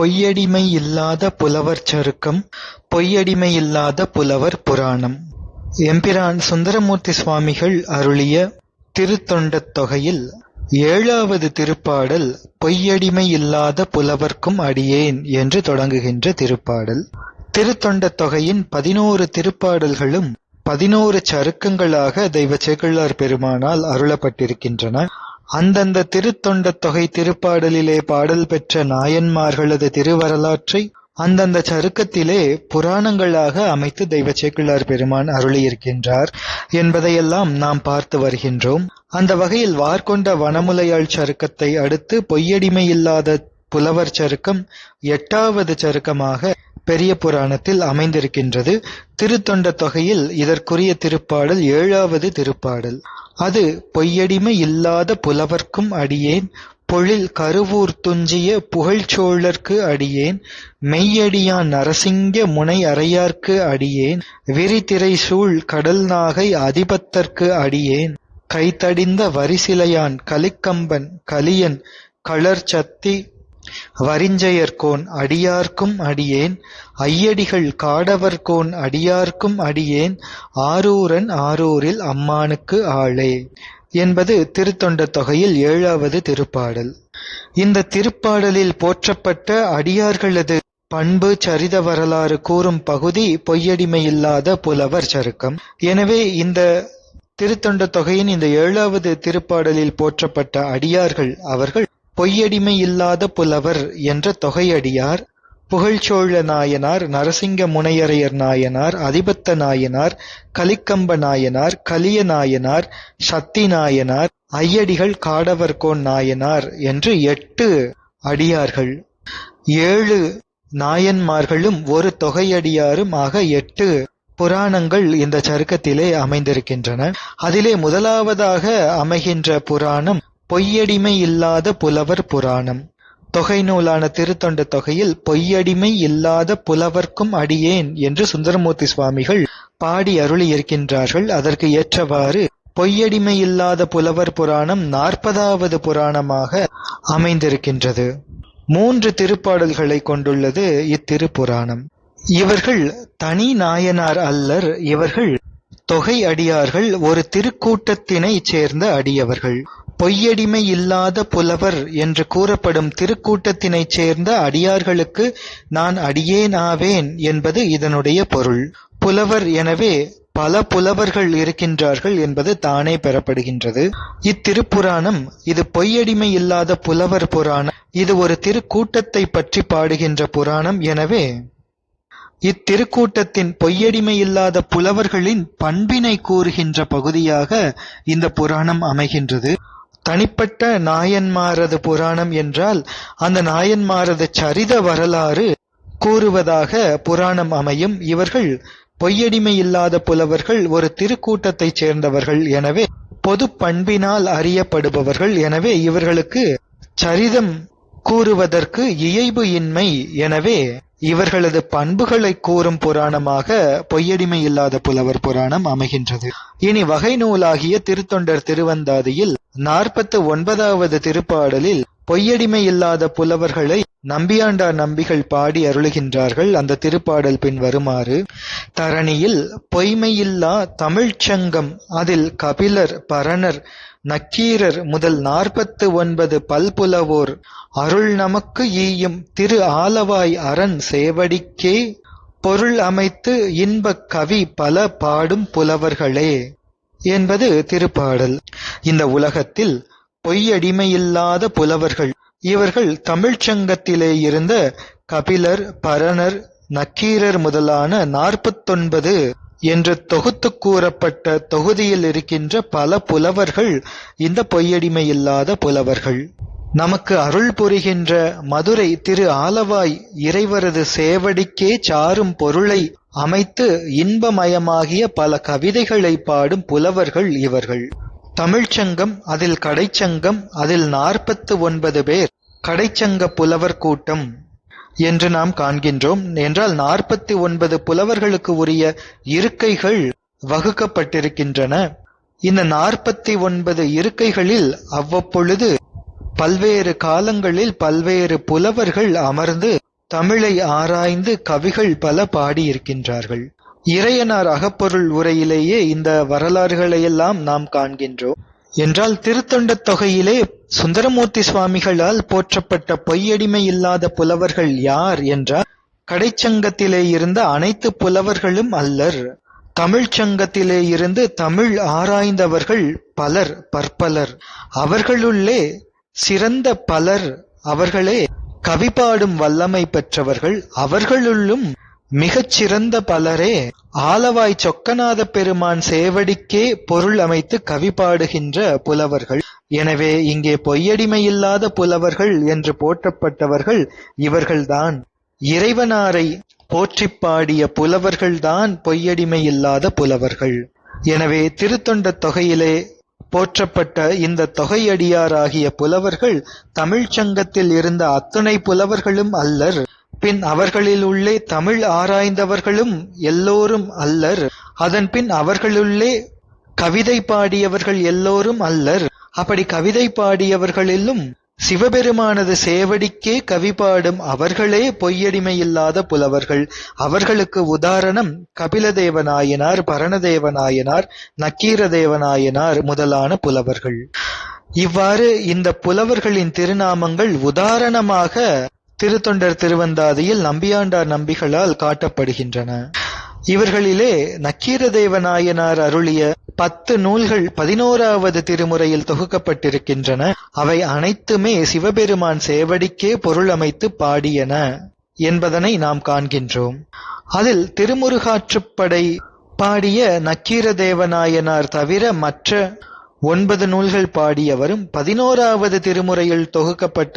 பொய்யடிமை இல்லாத புலவர் சருக்கம் பொய்யடிமை இல்லாத புலவர் புராணம். எம்பிரான் சுந்தரமூர்த்தி சுவாமிகள் அருளிய திருத்தொண்டத் தொகையில் ஏழாவது திருப்பாடல் பொய்யடிமை இல்லாத புலவர்க்கும் அடியேன் என்று தொடங்குகின்ற திருப்பாடல். திருத்தொண்டத் தொகையின் பதினோரு திருப்பாடல்களும் பதினோரு சருக்கங்களாக தெய்வ சேக்கிழார் பெருமானால் அருளப்பட்டிருக்கின்றன. அந்தந்த திருத்தொண்டத் தொகை திருப்பாடலிலே பாடல் பெற்ற நாயன்மார்களது திருவரலாற்றை அந்தந்த சருக்கத்திலே புராணங்களாக அமைத்து தெய்வ சேக்கிழார் பெருமான் அருளியிருக்கின்றார் என்பதையெல்லாம் நாம் பார்த்து வருகின்றோம். அந்த வகையில் வார்கொண்ட வனமுலையாள் சருக்கத்தை அடுத்து பொய்யடிமை இல்லாத புலவர் சருக்கம் எட்டாவது சருக்கமாக பெரிய புராணத்தில் அமைந்திருக்கின்றது. திருத்தொண்ட தொகையில் இதற்குரிய திருப்பாடல் ஏழாவது திருப்பாடல். அது பொய்யடிமை இல்லாத புலவர்க்கும் அடியேன். பொழில் கருவூர் துஞ்சிய புகழ்ச்சோழர்க்கு அடியேன். மெய்யடியான் நரசிங்க முனை அறையார்க்கு அடியேன். விரிதிரை சூழ் கடல் நாகை அதிபத்தர்க்கு அடியேன். கைத்தடிந்த வரிசிலையான் கலிக்கம்பன் கலியன் களர்ச்சத்தி வரிஞ்சயர்கோன் அடியார்க்கும் அடியேன் ஐயடிகள் காடவர்கோன் அடியார்க்கும் அடியேன் ஆரூரன் ஆரூரில் அம்மானுக்கு ஆளே என்பது திருத்தொண்ட தொகையில் ஏழாவது திருப்பாடல். இந்த திருப்பாடலில் போற்றப்பட்ட அடியார்களது பண்பு சரித வரலாறு கூறும் பகுதி பொய்யடிமையில்லாத புலவர் சருக்கம். எனவே இந்த திருத்தொண்ட தொகையின் இந்த ஏழாவது திருப்பாடலில் போற்றப்பட்ட அடியார்கள் அவர்கள் பொய்யடிமை இல்லாத புலவர் என்ற தொகையடியார் புகழ்ச்சோழ நாயனார் நரசிங்க முனையரையர் நாயனார் அதிபத்த நாயனார் கலிக்கம்ப நாயனார் கலிய நாயனார் சத்தி நாயனார் ஐயடிகள் காடவர்கோன் நாயனார் என்று எட்டு அடியார்கள். ஏழு நாயன்மார்களும் ஒரு தொகையடியாரும் ஆக எட்டு புராணங்கள் இந்த சருக்கத்திலே அமைந்திருக்கின்றன. அதிலே முதலாவதாக அமைகின்ற புராணம் பொய்யடிமை இல்லாத புலவர் புராணம். தொகை நூலான திருத்தொண்ட தொகையில் பொய்யடிமை இல்லாத புலவர்க்கும் அடியேன் என்று சுந்தரமூர்த்தி சுவாமிகள் பாடி அருளி இருக்கின்றார்கள் அதற்கு ஏற்றவாறு பொய்யடிமை இல்லாத புலவர் புராணம் நாற்பதாவது புராணமாக அமைந்திருக்கின்றது. மூன்று திருப்பாடல்களை கொண்டுள்ளது இத்திருப்புராணம். இவர்கள் தனி நாயனார் அல்லர். இவர்கள் தொகை அடியார்கள். ஒரு திருக்கூட்டத்தினை சேர்ந்த அடியவர்கள். பொய்யடிமை இல்லாத புலவர் என்று கூறப்படும் திருக்கூட்டத்தினைச் சேர்ந்த அடியார்களுக்கு நான் அடியேனாவேன் என்பது இதனுடைய பொருள். புலவர் எனவே பல புலவர்கள் இருக்கின்றார்கள் என்பது தானே பெறப்படுகின்றது. இத்திருப்புராணம் இது பொய்யடிமை இல்லாத புலவர் புராணம் இது ஒரு திருக்கூட்டத்தை பற்றி பாடுகின்ற புராணம் எனவே இத்திருக்கூட்டத்தின் பொய்யடிமை இல்லாத புலவர்களின் பண்பினை கூறுகின்ற பகுதியாக இந்த புராணம் அமைகின்றது. தனிப்பட்ட நாயன்மாரது புராணம் என்றால் அந்த நாயன்மாரது சரித வரலாறு கூறுவதாக புராணம் அமையும். இவர்கள் பொய்யடிமை இல்லாத புலவர்கள் ஒரு திருக்கூட்டத்தைச் சேர்ந்தவர்கள் எனவே பொது பண்பினால் அறியப்படுபவர்கள் எனவே இவர்களுக்கு சரிதம் கூறுவதற்கு இயைபு இன்மை எனவே இவர்களது பண்புகளை கூறும் புராணமாக பொய்யடிமை இல்லாத புலவர் புராணம் அமைகின்றது. இனி வகை நூலாகிய திருத்தொண்டர் திருவந்தாதியில் நாற்பத்து ஒன்பதாவது திருப்பாடலில் பொய்யடிமை இல்லாத புலவர்களை நம்பியாண்டார் நம்பிகள் பாடி அருளுகின்றார்கள். அந்த திருப்பாடல் பின் வருமாறு தரணியில் பொய்மையில்லா தமிழ்ச்சங்கம் அதில் கபிலர் பரணர் நக்கீரர் முதல் நாற்பத்து ஒன்பது பல்புலவோர் அருள் நமக்கு ஈயும் திரு ஆலவாய் அரண் சேவடிக்கே. பொருள் அமைத்து இன்பக் கவி பல பாடும் புலவர்களே என்பது திருப்பாடல். இந்த உலகத்தில் பொய்யடிமையில்லாத புலவர்கள் இவர்கள் தமிழ்ச்சங்கத்திலே இருந்த கபிலர் பரணர் நக்கீரர் முதலான நாற்பத்தொன்பது என்று தொகுத்துக் கூறப்பட்ட தொகுதியில் இருக்கின்ற பல புலவர்கள் இந்த பொய்யடிமை இல்லாத புலவர்கள். நமக்கு அருள் புரிகின்ற மதுரை திரு ஆலவாய் இறைவரது சேவடிக்கே சாரும் பொருளை அமைத்து இன்பமயமாகிய பல கவிதைகளை பாடும் புலவர்கள் இவர்கள். தமிழ்ச்சங்கம் அதில் கடைச்சங்கம் அதில் நாற்பத்து ஒன்பது பேர். கடைச்சங்க புலவர் கூட்டம். என்று நாம் காண்கின்றோம். என்றால் நாற்பத்தி ஒன்பது புலவர்களுக்கு உரிய இருக்கைகள் வகுக்கப்பட்டிருக்கின்றன. இந்த நாற்பத்தி ஒன்பது இருக்கைகளில் அவ்வப்பொழுது பல்வேறு காலங்களில் பல்வேறு புலவர்கள் அமர்ந்து தமிழை ஆராய்ந்து கவிகள் பல பாடியிருக்கின்றார்கள். இறையனார் அகப்பொருள் உரையிலேயே இந்த வரலாறுகளையெல்லாம் நாம் காண்கின்றோம். என்றால் திருத்தொண்டத் தொகையிலே சுந்தரமூர்த்தி சுவாமிகளால் போற்றப்பட்ட பொய்யடிமை இல்லாத புலவர்கள் யார் என்றால் கடைச்சங்கத்திலே இருந்த அனைத்து புலவர்களும் அல்லர். தமிழ்ச் சங்கத்திலே இருந்து தமிழ் ஆராய்ந்தவர்கள் பலர் பற்பலர். அவர்களுள்ளே சிறந்த பலர் அவர்களே. கவிபாடும் வல்லமை பெற்றவர்கள் அவர்களுள்ளும் மிகச் சிறந்த பலரே ஆலவாய் சொக்கநாத பெருமான் சேவடிக்கே பொருள் அமைத்து கவி பாடுகின்ற புலவர்கள். எனவே இங்கே பொய்யடிமையில்லாத புலவர்கள் என்று போற்றப்பட்டவர்கள் இவர்கள்தான். இறைவனாரை போற்றிப் பாடிய புலவர்கள்தான் பொய்யடிமையில்லாத புலவர்கள். எனவே திருத்தொண்டத் தொகையிலே போற்றப்பட்ட இந்த தொகையடியாராகிய புலவர்கள் தமிழ்ச் சங்கத்தில் இருந்த அத்துணை புலவர்களும் அல்லர். பின் அவர்களில் உள்ளே தமிழ் ஆராய்ந்தவர்களும் எல்லோரும் அல்லர். அதன் பின் அவர்களுள்ளே கவிதை பாடியவர்கள் எல்லோரும் அல்லர். அப்படி கவிதை பாடியவர்களிலும் சிவபெருமானது சேவடிக்கே கவி பாடும் அவர்களே பொய்யடிமையில்லாத புலவர்கள். அவர்களுக்கு உதாரணம் கபிலதேவநாயனார் பரணதேவநாயனார் நக்கீரதேவநாயனார் முதலான புலவர்கள். இவ்வாறு இந்த புலவர்களின் திருநாமங்கள் உதாரணமாக திருத்தொண்டர் திருவந்தாதியில் நம்பியாண்டார் நம்பிகளால் காட்டப்படுகின்றன. இவர்களிலே நக்கீரதேவநாயனார் அருளிய பத்து நூல்கள் பதினோராவது திருமுறையில் தொகுக்கப்பட்டிருக்கின்றன. அவை அனைத்துமே சிவபெருமான் சேவடிக்கே பொருள் அமைத்து பாடியன என்பதனை நாம் காண்கின்றோம். அதில் திருமுருகாற்றுப்படை பாடிய நக்கீரதேவநாயனார் தவிர மற்ற ஒன்பது நூல்கள் பாடியவரும் பதினோராவது திருமுறையில் தொகுக்கப்பட்ட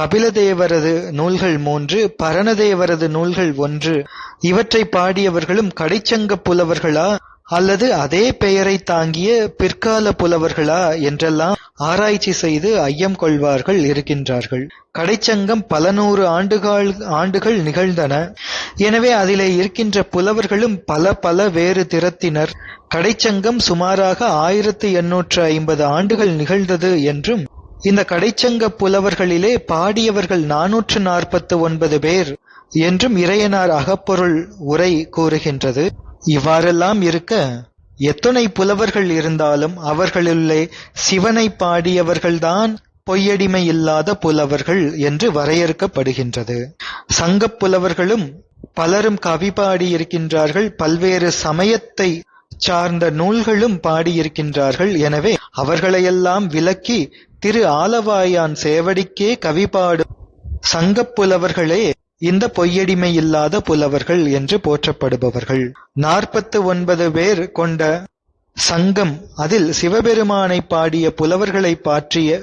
கபிலதேவரது நூல்கள் மூன்று பரணதேவரது நூல்கள் ஒன்று. இவற்றை பாடியவர்களும் கடைச்சங்கப் புலவர்களா அல்லது அதே பெயரை தாங்கிய பிற்கால புலவர்களா என்றெல்லாம் ஆராய்ச்சி செய்து ஐயம் கொள்வார்கள் இருக்கின்றார்கள். கடைச்சங்கம் பல நூறு ஆண்டுகள் ஆண்டுகள் நிகழ்ந்தன. எனவே அதிலே இருக்கின்ற புலவர்களும் பல பல வேறு திறத்தினர். கடைச்சங்கம் சுமாராக ஆயிரத்தி எண்ணூற்று ஐம்பது ஆண்டுகள் நிகழ்ந்தது என்றும் இந்த கடைச்சங்க புலவர்களிலே பாடியவர்கள் நாநூற்று நாற்பத்து ஒன்பது பேர் என்றும் இறையனார் அகப்பொருள் உரை கூறுகின்றது. இவ்வாறெல்லாம் இருக்க எத்தனை புலவர்கள் இருந்தாலும் அவர்களுள்ளே சிவனை பாடியவர்கள்தான் பொய்யடிமை இல்லாத புலவர்கள் என்று வரையறுக்கப்படுகின்றது. சங்கப் புலவர்களும் பலரும் கவி பாடியிருக்கின்றார்கள் பல்வேறு சமயத்தை சார்ந்த நூல்களும் பாடியிருக்கின்றார்கள். எனவே அவர்களையெல்லாம் விலக்கி திரு ஆலவாயான் சேவடிக்கே கவி பாடும் சங்கப் புலவர்களே இந்த பொய்யடிமை இல்லாத புலவர்கள் என்று போற்றப்படுபவர்கள். நாற்பத்து ஒன்பது பேர் கொண்ட சங்கம் அதில் சிவபெருமானை பாடிய புலவர்களை பாற்றிய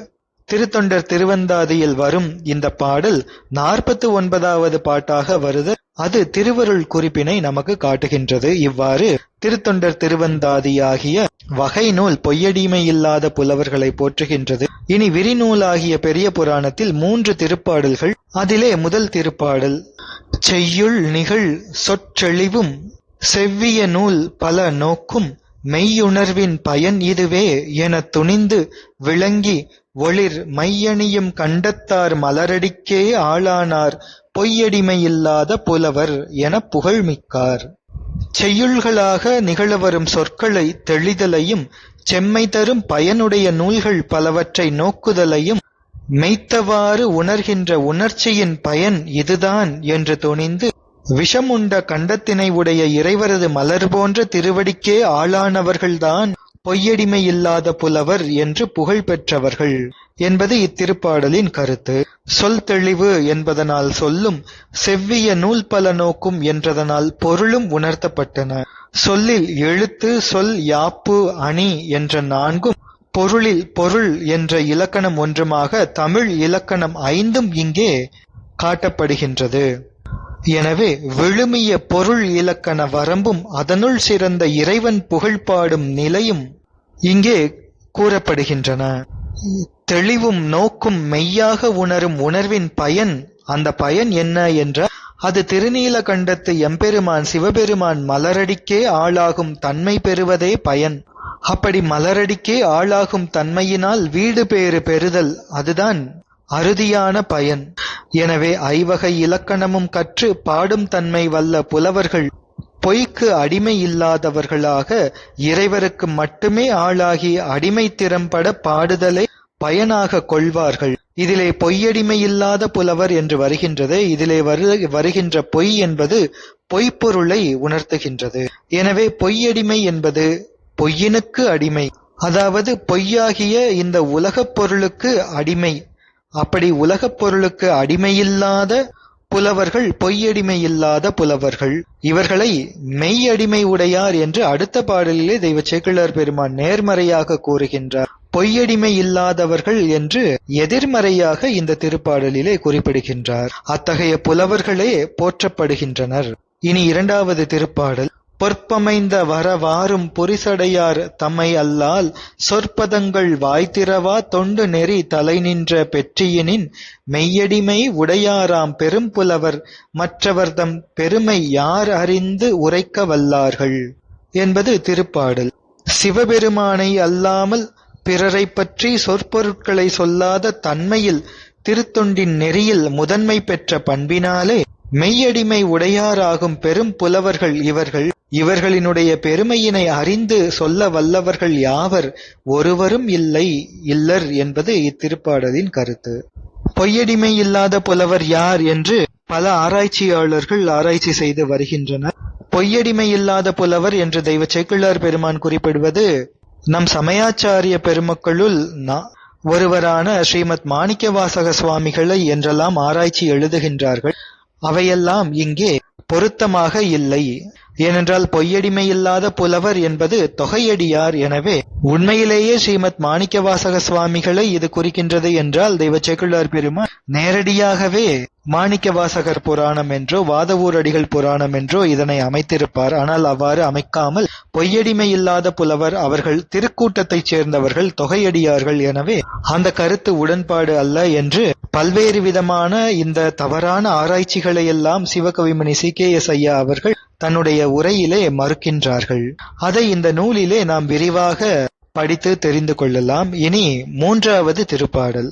திருத்தொண்டர் திருவந்தாதியில் வரும் இந்த பாடல் நாற்பத்து ஒன்பதாவது பாட்டாக வருது. அது திருவருள் குறிப்பினை நமக்கு காட்டுகின்றது. இவ்வாறு திருத்தொண்டர் திருவந்தாதியாகிய வகை நூல் பொய்யடிமை இல்லாத புலவர்களை போற்றுகின்றது. இனி விரிநூலாகிய பெரிய புராணத்தில் மூன்று திருப்பாடல்கள் அதிலே முதல் திருப்பாடல் செய்யுள் நிகழ் சொற்றெளிவும் செவ்விய நூல் பல நோக்கும் மெய்யுணர்வின் பயன் இதுவே எனத் துணிந்து விளங்கி ஒளிர் மையணியும் கண்டத்தார் மலரடிக்கே ஆளானார் பொய்யடிமையில்லாத புலவர் எனப் புகழ்மிக்கார். செய்யுள்களாக நிகழவரும் சொற்களை தெளிதலையும் செம்மை தரும் பயனுடைய நூல்கள் பலவற்றை நோக்குதலையும் மெய்த்தவாறு உணர்கின்ற உணர்ச்சியின் பயன் இதுதான் என்று துணிந்து விஷமுண்ட கண்டத்தினை உடைய இறைவரது மலர் போன்ற திருவடிக்கே ஆளானவர்கள்தான் பொய்யடிமை இல்லாத புலவர் என்று புகழ் பெற்றவர்கள். என்பது இத்திருப்பாடலின் கருத்து. சொல் தெளிவு என்பதனால் சொல்லும் செவ்விய நூல் பல நோக்கும் என்றதனால் பொருளும் உணர்த்தப்பட்டன. சொல்லில் எழுத்து சொல் யாப்பு அணி என்ற நான்கும் பொருளில் பொருள் என்ற இலக்கணம் ஒன்றுமாக தமிழ் இலக்கணம் ஐந்தும் இங்கே காட்டப்படுகின்றது. எனவே விழுமிய பொருள் இலக்கண வரம்பும் அதனுள் சிறந்த இறைவன் புகழ்பாடும் நிலையும் இங்கே கூறப்படுகின்றன. தெளிவும் நோக்கும் மெய்யாக உணரும் உணர்வின் பயன் அந்த பயன் என்ன என்ற அது திருநீலகண்டத்து எம்பெருமான் சிவபெருமான் மலரடிக்கே ஆளாகும் தன்மை பெறுவதே பயன். அப்படி மலரடிக்கே ஆளாகும் தன்மையினால் வீடு பேறு பெறுதல் அதுதான் அறுதியான பயன். எனவே ஐவகை இலக்கணமும் கற்று பாடும் தன்மை வல்ல புலவர்கள் பொய்க்கு அடிமை இல்லாதவர்களாக இறைவருக்கு மட்டுமே ஆளாகி அடிமை திறம்பட பாடுதலை பயனாக கொள்வார்கள். இதிலே பொய்யடிமையில்லாத புலவர் என்று வருகின்றது. இதிலே வரு வருகின்ற பொய் என்பது பொய்ப்பொருளை உணர்த்துகின்றது. எனவே பொய்யடிமை என்பது பொய்யினுக்கு அடிமை. அதாவது பொய்யாகிய இந்த உலகப் பொருளுக்கு அடிமை. அப்படி உலகப் பொருளுக்கு அடிமையில்லாத புலவர்கள் பொய்யடிமையில்லாத புலவர்கள். இவர்களை மெய்யடிமை உடையார் என்று அடுத்த பாடலிலே தெய்வ சேக்கிழார் பெருமான் நேர்மறையாக கூறுகின்றார். பொய்யடிமை இல்லாதவர்கள் என்று எதிர்மறையாக இந்த திருப்பாடலிலே குறிப்பிடுகின்றார். அத்தகைய புலவர்களே போற்றப்படுகின்றனர். இனி இரண்டாவது திருப்பாடல். பொற்பமைந்த வரவாரும் பொரிசடையார் தம்மை அல்லால் சொற்பதங்கள் வாய்த்திரவா தொண்டு நெறி தலை நின்ற பெற்றியினின் மெய்யடிமை உடையாராம் பெரும்புலவர் மற்றவர்தம் பெருமை யார் அறிந்து உரைக்க வல்லார்கள்? என்பது திருப்பாடல். சிவபெருமானை அல்லாமல் பிறரை பற்றி சொற்பொருட்களை சொல்லாத தன்மையில் திருத்தொண்டின் நெறியில் முதன்மை பெற்ற பண்பினாலே மெய்யடிமை உடையாராகும் பெரும் புலவர்கள் இவர்கள். இவர்களினுடைய பெருமையினை அறிந்து சொல்ல வல்லவர்கள் யாவர் ஒருவரும் இல்லை இல்லர் என்பது இத்திருப்பாடலின் கருத்து. பொய்யடிமை இல்லாத புலவர் யார் என்று பல ஆராய்ச்சியாளர்கள் ஆராய்ச்சி செய்து வருகின்றனர். பொய்யடிமை இல்லாத புலவர் என்று தெய்வ சேக்கிழார் பெருமான் குறிப்பிடுவது நம் சமயாச்சாரிய பெருமக்களுள் ஒருவரான ஸ்ரீமத் மாணிக்கவாசக சுவாமிகளை என்றெல்லாம் ஆராய்ச்சி எழுதுகின்றார்கள். அவையெல்லாம் இங்கே பொருத்தமாக இல்லை. ஏனென்றால் பொய்யடிமையில்லாத புலவர் என்பது தொகையடியார். எனவே உண்மையிலேயே ஸ்ரீமத் மாணிக்கவாசக சுவாமிகளை இது குறிக்கின்றது என்றால் தெய்வ சேக்குள்ளார் பெருமா நேரடியாகவே மாணிக்கவாசகர் புராணம் என்றோ வாதவூரடிகள் புராணம் என்றோ இதனை அமைத்திருப்பார். ஆனால் அவ்வாறு அமைக்காமல் பொய்யடிமை இல்லாத புலவர் அவர்கள் திருக்கூட்டத்தைச் சேர்ந்தவர்கள் தொகையடியார்கள் எனவே அந்த கருத்து உடன்பாடு அல்ல என்று பல்வேறு விதமான இந்த தவறான ஆராய்ச்சிகளை எல்லாம் சிவகவிமணி சி. கே. எஸ். ஐயா அவர்கள் தன்னுடைய உரையிலே மறுக்கின்றார்கள். அதை இந்த நூலிலே நாம் விரிவாக படித்து தெரிந்து கொள்ளலாம். இனி மூன்றாவது திருப்பாடல்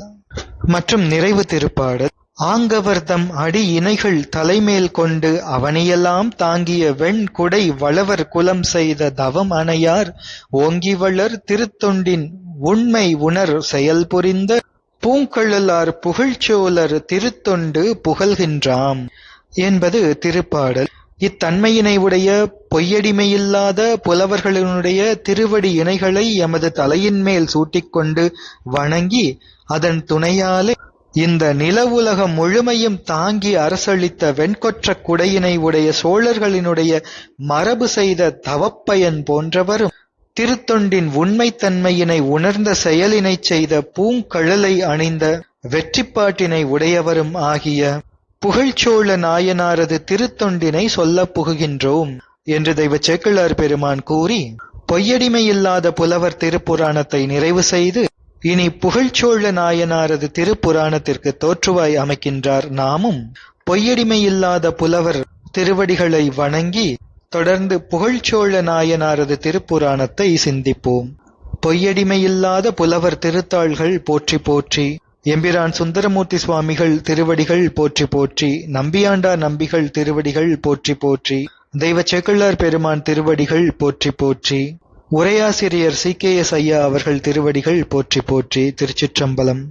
மற்றும் நிறைவு திருப்பாடல். ஆங்கவர்தம் அடி இணைகள் தலைமேல் கொண்டு அவனையெல்லாம் தாங்கிய வெண் குடை வளவர் குலம் செய்த தவம் அணையார் ஓங்கிவளர் திருத்தொண்டின் உண்மை உணர் செயல் புரிந்த பூங்கழலார் புகழ்ச்சோலர் திருத்தொண்டு புகழ்கின்றாம் என்பது திருப்பாடல். இத்தன்மையினை உடைய பொய்யடிமையில்லாத புலவர்களினுடைய திருவடி இணைகளை எமது தலையின் மேல் சூட்டிக்கொண்டு வணங்கி அதன் துணையாலே இந்த நில உலகம் முழுமையும் தாங்கி அரசளித்த வெண்கொற்ற குடையினை உடைய சோழர்களினுடைய மரபு செய்த தவப்பயன் போன்றவரும் திருத்தொண்டின் உண்மைத்தன்மையினை உணர்ந்த செயலினைச் செய்த பூங்கழலை அணிந்த வெற்றிப்பாட்டினை உடையவரும் ஆகிய புகழ்ச்சோழ நாயனாரது திருத்தொண்டினை சொல்லப் புகுகின்றோம் என்று தெய்வ சேக்கிழார் பெருமான் கூறி பொய்யடிமையில்லாத புலவர் திருப்புராணத்தை நிறைவு செய்து இனி புகழ்ச்சோழ நாயனாரது திருப்புராணத்திற்கு தோற்றுவாய் அமைக்கின்றார் நாமும். பொய்யடிமையில்லாத புலவர் திருவடிகளை வணங்கி தொடர்ந்து புகழ்ச்சோழ நாயனாரது திருப்புராணத்தை சிந்திப்போம். பொய்யடிமையில்லாத புலவர் திருத்தாள்கள் போற்றி போற்றி எம்பிரான் சுந்தரமூர்த்தி சுவாமிகள் திருவடிகள் போற்றி போற்றி நம்பியாண்டார் நம்பிகள் திருவடிகள் போற்றி போற்றி தெய்வ செக்குள்ளார் பெருமான் திருவடிகள் போற்றி போற்றி உரையாசிரியர் சி கே எஸ் ஐயா அவர்கள் திருவடிகள் போற்றி போற்றி திருச்சிற்றம்பலம்.